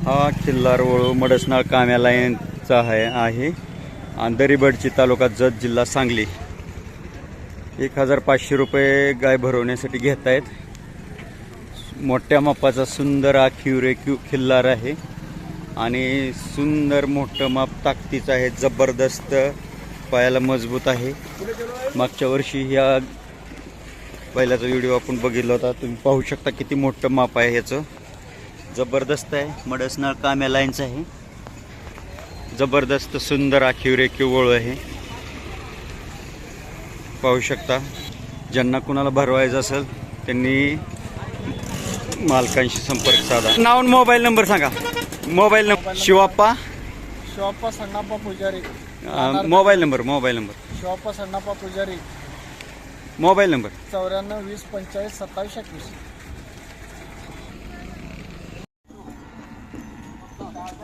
हा किल्लार वळू मडसनाळ काम्याला यांचा आहे आहे. आणि दरीबडची तालुका जत जिल्हा सांगली. एक हजार पाचशे रुपये गाय भरवण्यासाठी घेत आहेत. मोठ्या मापाचा सुंदर आखीव क्यू खिल्लार आहे. आणि सुंदर मोठं माप ताकदीचं आहे जबरदस्त पायाला मजबूत आहे. मागच्या वर्षी ह्या पहिल्याचा व्हिडिओ आपण बघितला होता. तुम्ही पाहू शकता किती मोठं माप आहे ह्याचं. जबरदस्त आहे. मडसनाळ काम्या लाईनचं आहे. जबरदस्त सुंदर आखीव रेखीव वळू आहे. पाहू शकता ज्यांना कुणाला भरवायचं असेल त्यांनी मालकांशी संपर्क साधा. नाव मोबाईल नंबर सांगा. Mobile number. Shivappa. Shivappa Sannappa Pujari. Mobile number mobile number. Shivappa Sannappa Pujari. Mobile number. चौऱ्याण्णव वीस पंचेचाळीस सत्तावीस एकवीस.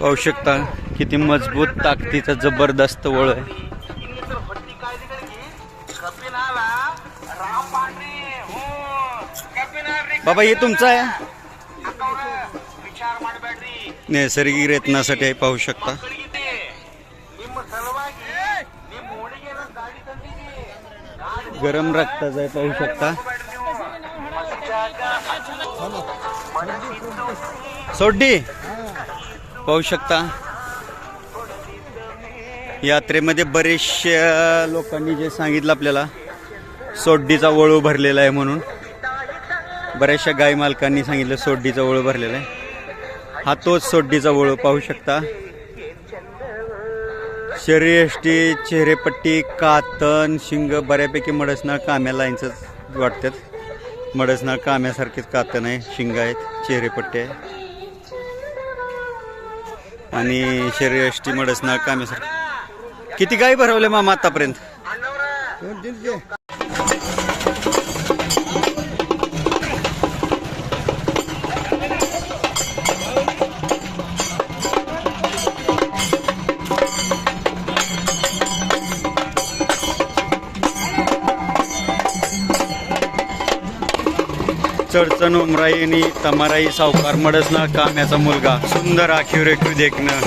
पाहू शकता किती मजबूत ताकदीचा जबरदस्त वळ आहे. बाबा हे तुमचं आहे? नैसर्गिक रेतनासाठी आहे पाहू शकता. गरम रक्ताचं आहे पाहू शकता. सोड्डी पाहू शकता. यात्रेमध्ये बरेचशा लोकांनी जे सांगितलं आपल्याला सोड्डीचा वळू भरलेला आहे म्हणून. बऱ्याचशा गाय मालकांनी सांगितलं सोड्डीचा वळू भरलेला आहे. हा तोच सोड्डीचा वळू पाहू शकता. शरीरयष्टी चेहरेपट्टी कातन शिंग बऱ्यापैकी मडसनाळ काम्या लाईनचंच वाटतात. मडसनाळ काम्यासारखेच कातन आहे शिंग आहेत चेहरेपट्टी आहे. आणि शरीरयष्टी मडसनाळ काम्यासारखी. किती गायी भरवल्या मामा आतापर्यंत? उमराई आणि तमाराई सावकार मडसनाळ काम्याचा मुलगा. सुंदर आखीव रेखीव देखणं.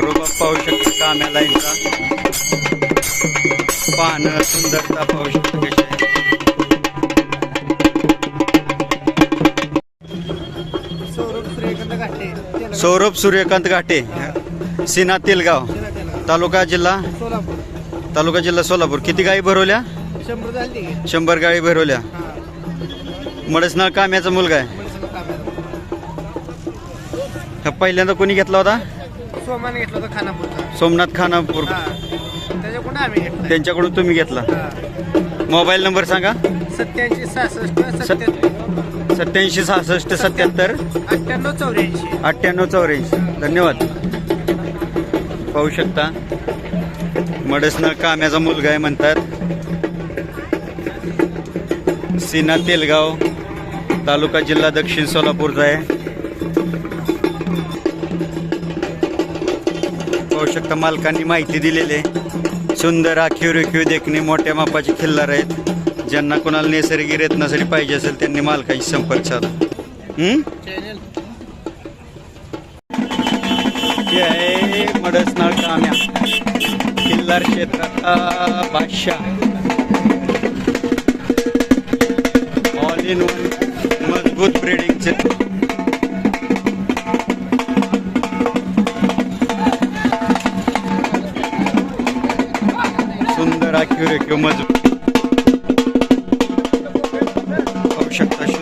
रोबा पाहू शकतो काम्या लाईनचा. पानं सुंदरता पाहू शकतो कशी. सौरभ सूर्यकांत घाटे. सिना तेलगाव. तालुका जिल्हा? तालुका जिल्हा सोलापूर. किती गायी भरवल्या? शंभर झाली की शंभर गायी भरवल्या. मडसनाळ काम्याचा मुलगा आहे. हा पहिल्यांदा कोणी घेतला होता? सोमान घेतला होता खानापूरचा. सोमनाथ खानापूर. हा. त्याच्याकडून आम्ही घेतला. त्यांच्याकडून तुम्ही घेतला. मोबाईल नंबर सांगा. सत्याऐंशी सहासष्ट सत्याऐंशी सहासष्ट सत्याहत्तर अठ्ठ्याण्णव चौऱ्याऐंशी. अठ्ठ्याण्णव चौऱ्याऐंशी. धन्यवाद. पाहू शकता. मडसनाळ काम्याचा मुलगा आहे म्हणतात. सीना तेलगाव तालुका जिल्हा दक्षिण सोलापूरचा आहे. पाहू शकता मालकांनी माहिती दिलेली आहे. सुंदर आखीव रेखीव देखणे मोठ्या मापाचे खिल्लार आहेत. ज्यांना कोणाला नैसर्गिक रेतनासाठी पाहिजे असेल त्यांनी मालकाशी संपर्क साधा. हे आहे मडसनाळ काम्या. किल्लार क्षेत्राचा बादशाह. ऑल इन वन मजबूत ब्रिडिंगचे सुंदर किंवा मजबूत. शकता